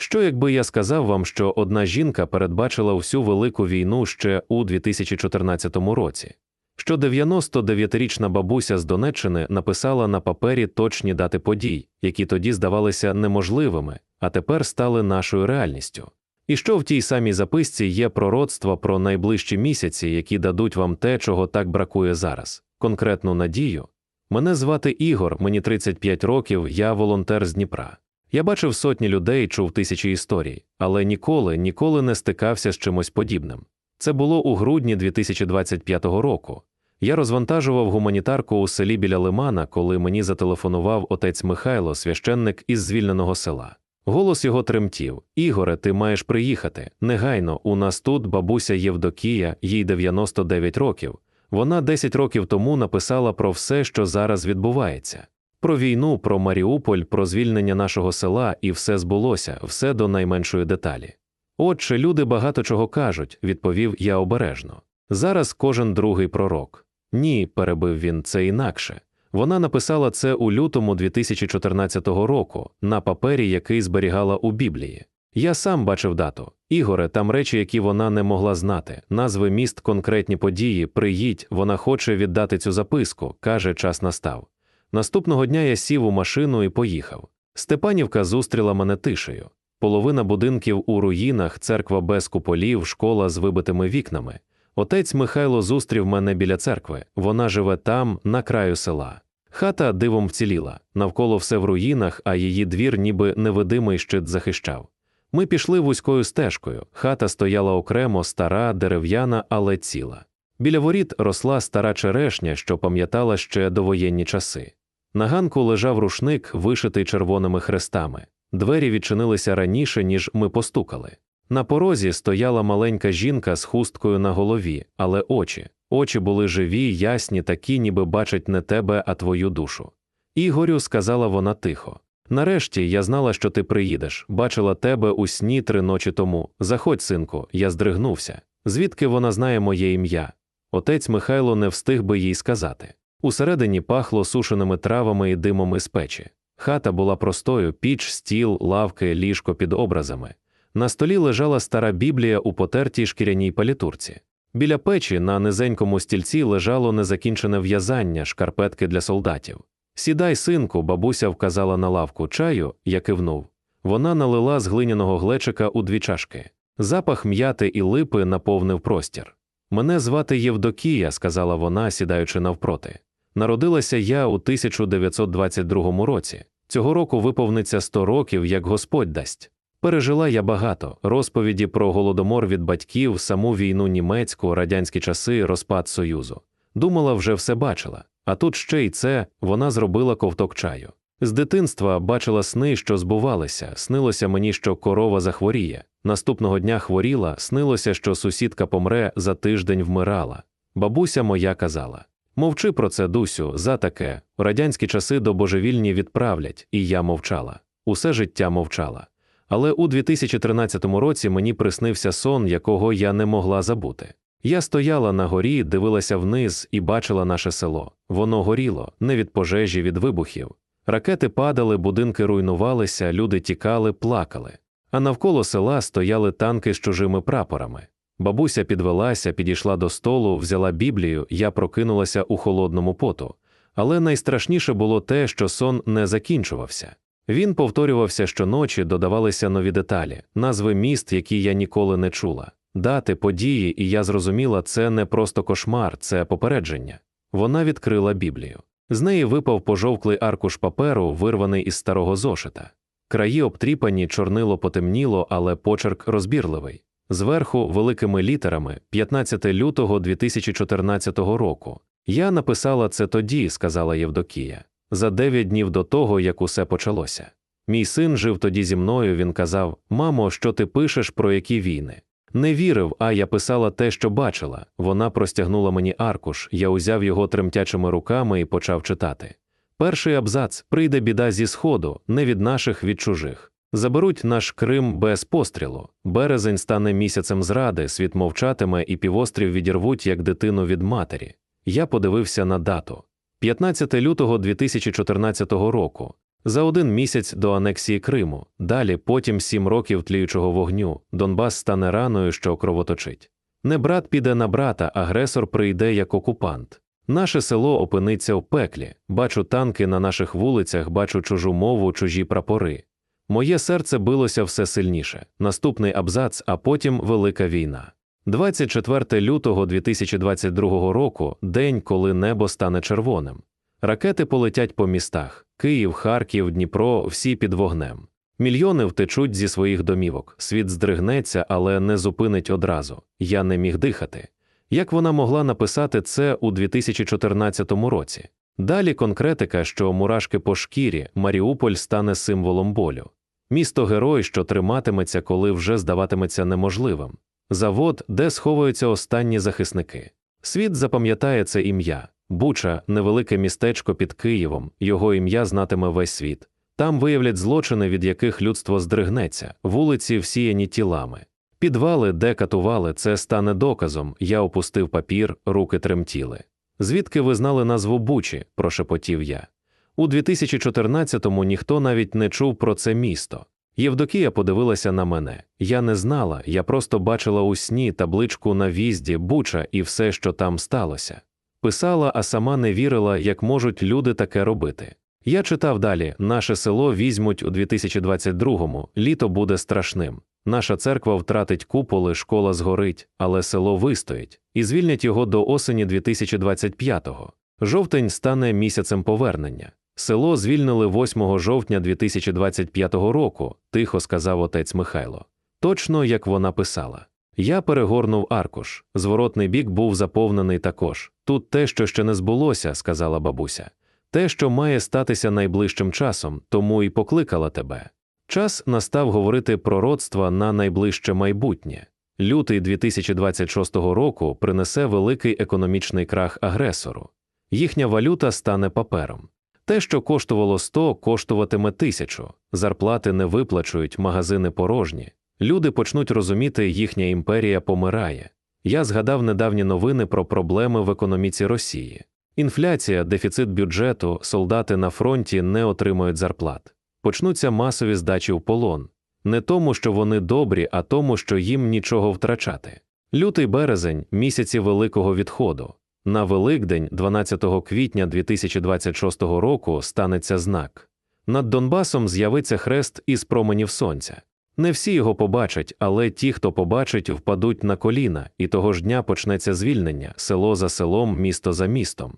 Що якби я сказав вам, що одна жінка передбачила всю велику війну ще у 2014 році, що 99-річна бабуся з Донеччини написала на папері точні дати подій, які тоді здавалися неможливими, а тепер стали нашою реальністю. І що в тій самій записці є пророцтва про найближчі місяці, які дадуть вам те, чого так бракує зараз, конкретну надію. Мене звати Ігор, мені 35 років, я волонтер з Дніпра. Я бачив сотні людей, чув тисячі історій, але ніколи, ніколи не стикався з чимось подібним. Це було у грудні 2025 року. Я розвантажував гуманітарку у селі біля Лимана, коли мені зателефонував отець Михайло, священник із звільненого села. Голос його тремтів Ігоре, ти маєш приїхати. Негайно, у нас тут бабуся Євдокія, їй 99 років. Вона 10 років тому написала про все, що зараз відбувається. Про війну, про Маріуполь, про звільнення нашого села, і все збулося, все до найменшої деталі. Отже, люди багато чого кажуть, відповів я обережно. Зараз кожен другий пророк. Ні, перебив він це інакше. Вона написала це у лютому 2014 року на папері, який зберігала у Біблії. Я сам бачив дату. Ігоре, там речі, які вона не могла знати, назви міст, конкретні події, приїдь, вона хоче віддати цю записку, каже, час настав. Наступного дня я сів у машину і поїхав. Степанівка зустріла мене тишею. Половина будинків у руїнах, церква без куполів, школа з вибитими вікнами. Отець Михайло зустрів мене біля церкви. Вона живе там, на краю села. Хата дивом вціліла, навколо все в руїнах, а її двір, ніби невидимий щит захищав. Ми пішли вузькою стежкою. Хата стояла окремо, стара, дерев'яна, але ціла. Біля воріт росла стара черешня, що пам'ятала ще довоєнні часи. На ганку лежав рушник, вишитий червоними хрестами. Двері відчинилися раніше, ніж ми постукали. На порозі стояла маленька жінка з хусткою на голові, але очі. Очі були живі, ясні, такі, ніби бачать не тебе, а твою душу. Ігорю, сказала вона тихо. Нарешті я знала, що ти приїдеш, бачила тебе у сні три ночі тому. Заходь, синку, я здригнувся. Звідки вона знає моє ім'я? Отець Михайло не встиг би їй сказати. Усередині пахло сушеними травами і димом із печі. Хата була простою, піч, стіл, лавки, ліжко під образами. На столі лежала стара біблія у потертій шкіряній палітурці. Біля печі на низенькому стільці лежало незакінчене в'язання, шкарпетки для солдатів. Сідай, синку, бабуся вказала на лавку чаю, я кивнув. Вона налила з глиняного глечика у дві чашки. Запах м'яти і липи наповнив простір. Мене звати Євдокія, сказала вона, сідаючи навпроти. Народилася я у 1922 році. Цього року виповниться 100 років, як Господь дасть. Пережила я багато розповіді про голодомор від батьків, саму війну німецьку, радянські часи, розпад Союзу. Думала, вже все бачила. А тут ще й це вона зробила ковток чаю. З дитинства бачила сни, що збувалися, снилося мені, що корова захворіє. Наступного дня хворіла, снилося, що сусідка помре, за тиждень вмирала. Бабуся моя казала Мовчи про це, Дусю, за таке. Радянські часи до божевільні відправлять, і я мовчала. Усе життя мовчала. Але у 2013 році мені приснився сон, якого я не могла забути. Я стояла на горі, дивилася вниз і бачила наше село. Воно горіло, не від пожежі, від вибухів. Ракети падали, будинки руйнувалися, люди тікали, плакали. А навколо села стояли танки з чужими прапорами. Бабуся підвелася, підійшла до столу, взяла Біблію, я прокинулася у холодному поту. Але найстрашніше було те, що сон не закінчувався. Він повторювався щоночі, додавалися нові деталі, назви міст, які я ніколи не чула, дати, події, і я зрозуміла, це не просто кошмар, це попередження. Вона відкрила Біблію. З неї випав пожовклий аркуш паперу, вирваний із старого зошита. Краї обтріпані, чорнило потемніло, але почерк розбірливий. Зверху, великими літерами, 15 лютого 2014 року. Я написала це тоді, сказала Євдокія, за дев'ять днів до того, як усе почалося. Мій син жив тоді зі мною. Він казав: Мамо, що ти пишеш про які війни? Не вірив, а я писала те, що бачила. Вона простягнула мені аркуш, я узяв його тремтячими руками і почав читати. Перший абзац прийде біда зі сходу, не від наших, від чужих. Заберуть наш Крим без пострілу. Березень стане місяцем зради, світ мовчатиме, і півострів відірвуть як дитину від матері. Я подивився на дату 15 лютого 2014 року. За один місяць до анексії Криму, далі потім сім років тліючого вогню, Донбас стане раною, що кровоточить. Не брат піде на брата, агресор прийде як окупант. Наше село опиниться в пеклі. Бачу танки на наших вулицях, бачу чужу мову, чужі прапори. Моє серце билося все сильніше. Наступний абзац, а потім велика війна. 24 лютого 2022 року день, коли небо стане червоним. Ракети полетять по містах Київ, Харків, Дніпро, всі під вогнем. Мільйони втечуть зі своїх домівок. Світ здригнеться, але не зупинить одразу. Я не міг дихати. Як вона могла написати це у 2014 році? Далі конкретика, що мурашки по шкірі, Маріуполь стане символом болю. Місто герой, що триматиметься, коли вже здаватиметься неможливим. Завод, де сховуються останні захисники. Світ запам'ятає це ім'я. Буча, невелике містечко під Києвом, його ім'я знатиме весь світ. Там виявлять злочини, від яких людство здригнеться, вулиці всіяні тілами. Підвали, де катували, це стане доказом. Я опустив папір, руки тремтіли. Звідки ви знали назву Бучі? прошепотів я. У 2014-му ніхто навіть не чув про це місто. Євдокія подивилася на мене. Я не знала, я просто бачила у сні табличку на в'їзді Буча і все, що там сталося. Писала, а сама не вірила, як можуть люди таке робити. Я читав далі: наше село візьмуть у 2022-му, літо буде страшним. Наша церква втратить куполи, школа згорить, але село вистоїть, і звільнять його до осені 2025-го. Жовтень стане місяцем повернення. Село звільнили 8 жовтня 2025 року, тихо сказав отець Михайло. Точно як вона писала. Я перегорнув аркуш. Зворотний бік був заповнений також. Тут те, що ще не збулося, сказала бабуся. Те, що має статися найближчим часом, тому і покликала тебе. Час настав говорити пророцтва на найближче майбутнє. Лютий 2026 року принесе великий економічний крах агресору. Їхня валюта стане папером. Те, що коштувало 100, коштуватиме тисячу. Зарплати не виплачують, магазини порожні. Люди почнуть розуміти, їхня імперія помирає. Я згадав недавні новини про проблеми в економіці Росії. Інфляція, дефіцит бюджету, солдати на фронті не отримують зарплат. Почнуться масові здачі в полон. Не тому, що вони добрі, а тому, що їм нічого втрачати. Лютий березень місяці великого відходу. На Великдень, 12 квітня 2026 року, станеться знак. Над Донбасом з'явиться хрест із променів сонця. Не всі його побачать, але ті, хто побачить, впадуть на коліна, і того ж дня почнеться звільнення село за селом, місто за містом.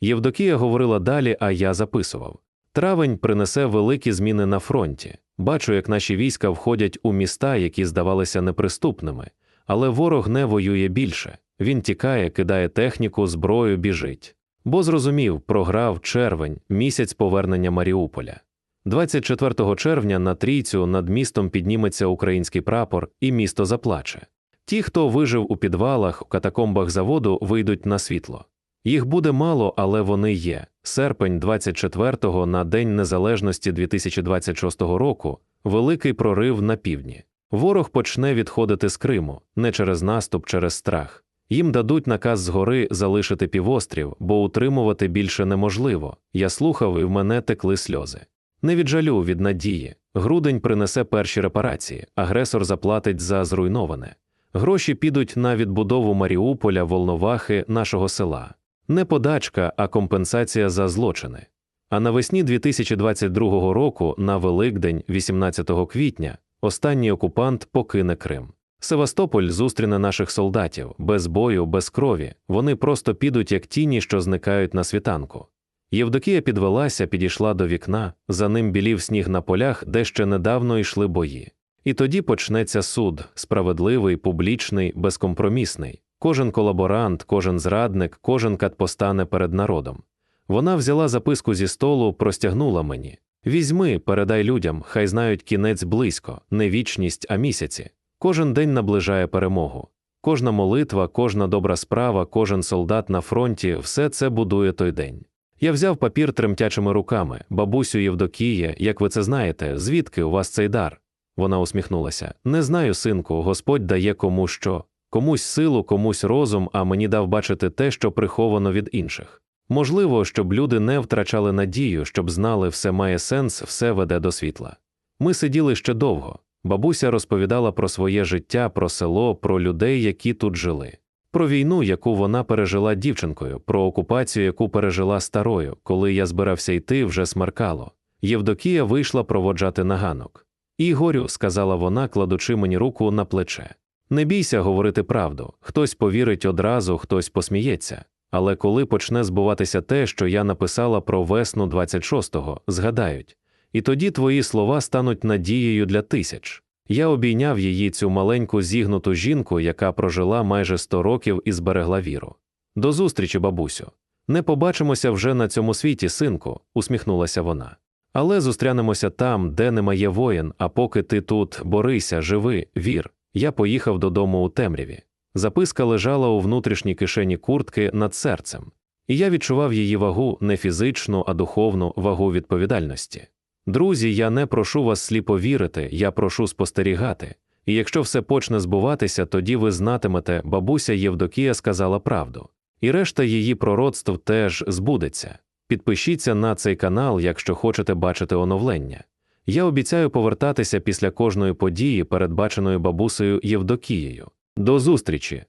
Євдокія говорила далі, а я записував. Травень принесе великі зміни на фронті. Бачу, як наші війська входять у міста, які здавалися неприступними, але ворог не воює більше. Він тікає, кидає техніку, зброю, біжить. Бо зрозумів, програв червень, місяць повернення Маріуполя. 24 червня на трійцю над містом підніметься український прапор, і місто заплаче. Ті, хто вижив у підвалах, у катакомбах заводу, вийдуть на світло. Їх буде мало, але вони є. Серпень 24-го на День Незалежності 2026 року великий прорив на півдні. Ворог почне відходити з Криму не через наступ, через страх. Їм дадуть наказ згори залишити півострів, бо утримувати більше неможливо. Я слухав, і в мене текли сльози. Не від жалю, від надії. Грудень принесе перші репарації, агресор заплатить за зруйноване. Гроші підуть на відбудову Маріуполя, Волновахи, нашого села. Не подачка, а компенсація за злочини. А навесні 2022 року, на Великдень, 18 квітня, останній окупант покине Крим. Севастополь зустріне наших солдатів без бою, без крові. Вони просто підуть як тіні, що зникають на світанку. Євдокія підвелася, підійшла до вікна, за ним білів сніг на полях, де ще недавно йшли бої. І тоді почнеться суд справедливий, публічний, безкомпромісний. Кожен колаборант, кожен зрадник, кожен кат постане перед народом. Вона взяла записку зі столу, простягнула мені Візьми, передай людям, хай знають кінець близько, не вічність, а місяці. Кожен день наближає перемогу. Кожна молитва, кожна добра справа, кожен солдат на фронті все це будує той день. Я взяв папір тремтячими руками, бабусю Євдокіє, як ви це знаєте, звідки у вас цей дар? Вона усміхнулася. Не знаю, синку, Господь дає кому що, комусь силу, комусь розум, а мені дав бачити те, що приховано від інших. Можливо, щоб люди не втрачали надію, щоб знали, все має сенс, все веде до світла. Ми сиділи ще довго. Бабуся розповідала про своє життя, про село, про людей, які тут жили, про війну, яку вона пережила дівчинкою, про окупацію, яку пережила старою, коли я збирався йти, вже смеркало. Євдокія вийшла проводжати на ганок. Ігорю, сказала вона, кладучи мені руку на плече. Не бійся говорити правду. Хтось повірить одразу, хтось посміється. Але коли почне збуватися те, що я написала про весну 26-го, згадають. І тоді твої слова стануть надією для тисяч. Я обійняв її цю маленьку зігнуту жінку, яка прожила майже сто років і зберегла віру. До зустрічі, бабусю. Не побачимося вже на цьому світі, синку, усміхнулася вона. Але зустрянемося там, де немає воїн, а поки ти тут борися, живи, вір. Я поїхав додому у темряві. Записка лежала у внутрішній кишені куртки над серцем, і я відчував її вагу не фізичну, а духовну вагу відповідальності. Друзі, я не прошу вас сліпо вірити, я прошу спостерігати. І якщо все почне збуватися, тоді ви знатимете, бабуся Євдокія сказала правду, і решта її пророцтв теж збудеться. Підпишіться на цей канал, якщо хочете бачити оновлення. Я обіцяю повертатися після кожної події, передбаченої бабусею Євдокією. До зустрічі!